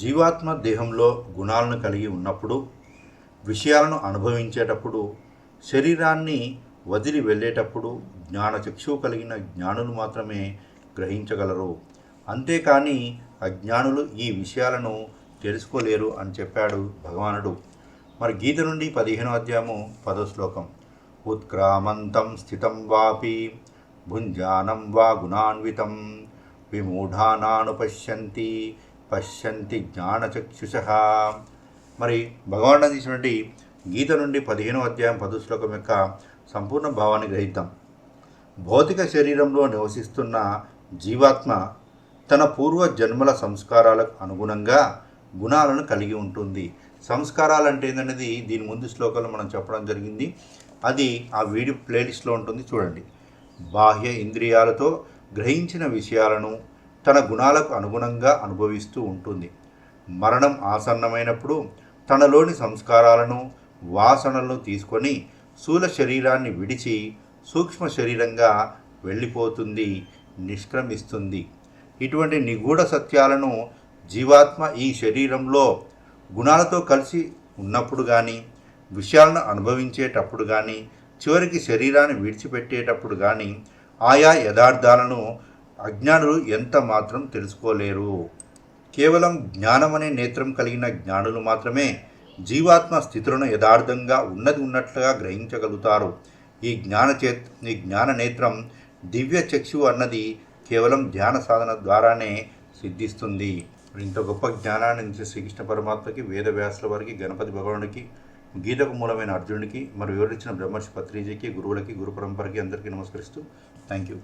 జీవాత్మ దేహంలో గుణాలను కలిగి ఉన్నప్పుడు విషయాలను అనుభవించేటప్పుడు శరీరాన్ని వదిలి వెళ్ళేటప్పుడు జ్ఞానచక్షువు కలిగిన జ్ఞానులు మాత్రమే గ్రహించగలరు. అంతేకాని అజ్ఞానులు ఈ విషయాలను తెలుసుకోలేరు అని చెప్పాడు భగవానుడు. మరి గీత నుండి పదిహేనో అధ్యాయము పదో శ్లోకం. ఉత్క్రామంతం స్థితం వాపి భుంజానం వా గుణాన్వితం విమూఢానానుపశ్యంతి పశ్యంతి జ్ఞానచక్షుష. మరి భగవాన్ అందించినటువంటి గీత నుండి పదిహేనో అధ్యాయం పదో శ్లోకం యొక్క సంపూర్ణ భావాన్ని గ్రహిద్దాం. భౌతిక శరీరంలో నివసిస్తున్న జీవాత్మ తన పూర్వ జన్మల సంస్కారాలకు అనుగుణంగా గుణాలను కలిగి ఉంటుంది. సంస్కారాలు అంటే ఏంటనేది దీని ముందు శ్లోకంలో మనం చెప్పడం జరిగింది. అది ఆ వీడియో ప్లేలిస్ట్లో ఉంటుంది చూడండి. బాహ్య ఇంద్రియాలతో గ్రహించిన విషయాలను తన గుణాలకు అనుగుణంగా అనుభవిస్తూ ఉంటుంది. మరణం ఆసన్నమైనప్పుడు తనలోని సంస్కారాలను వాసనలను తీసుకొని స్థూల శరీరాన్ని విడిచి సూక్ష్మ శరీరంగా వెళ్ళిపోతుంది నిష్క్రమిస్తుంది. ఇటువంటి నిగూఢ సత్యాలను జీవాత్మ ఈ శరీరంలో గుణాలతో కలిసి ఉన్నప్పుడు కానీ విషయాలను అనుభవించేటప్పుడు కానీ చివరికి శరీరాన్ని విడిచిపెట్టేటప్పుడు కానీ ఆయా యథార్థాలను అజ్ఞానులు ఎంత మాత్రం తెలుసుకోలేరు. కేవలం జ్ఞానం అనే నేత్రం కలిగిన జ్ఞానులు మాత్రమే జీవాత్మ స్థితులను యథార్థంగా ఉన్నది ఉన్నట్లుగా గ్రహించగలుగుతారు. ఈ జ్ఞాన చే ఈ జ్ఞాన నేత్రం దివ్య చక్షు అన్నది కేవలం ధ్యాన సాధన ద్వారానే సిద్ధిస్తుంది. ఇంత గొప్ప జ్ఞానాన్ని ఇచ్చే శ్రీకృష్ణ పరమాత్మకి వేదవ్యాసుల వారికి గణపతి భగవానుడికి గీతకు మూలమైన అర్జునుడికి మరి వివరించిన బ్రహ్మర్షి పత్రిజీకి గురువులకి గురు పరంపరకి అందరికీ నమస్కరిస్తూ థ్యాంక్ యూ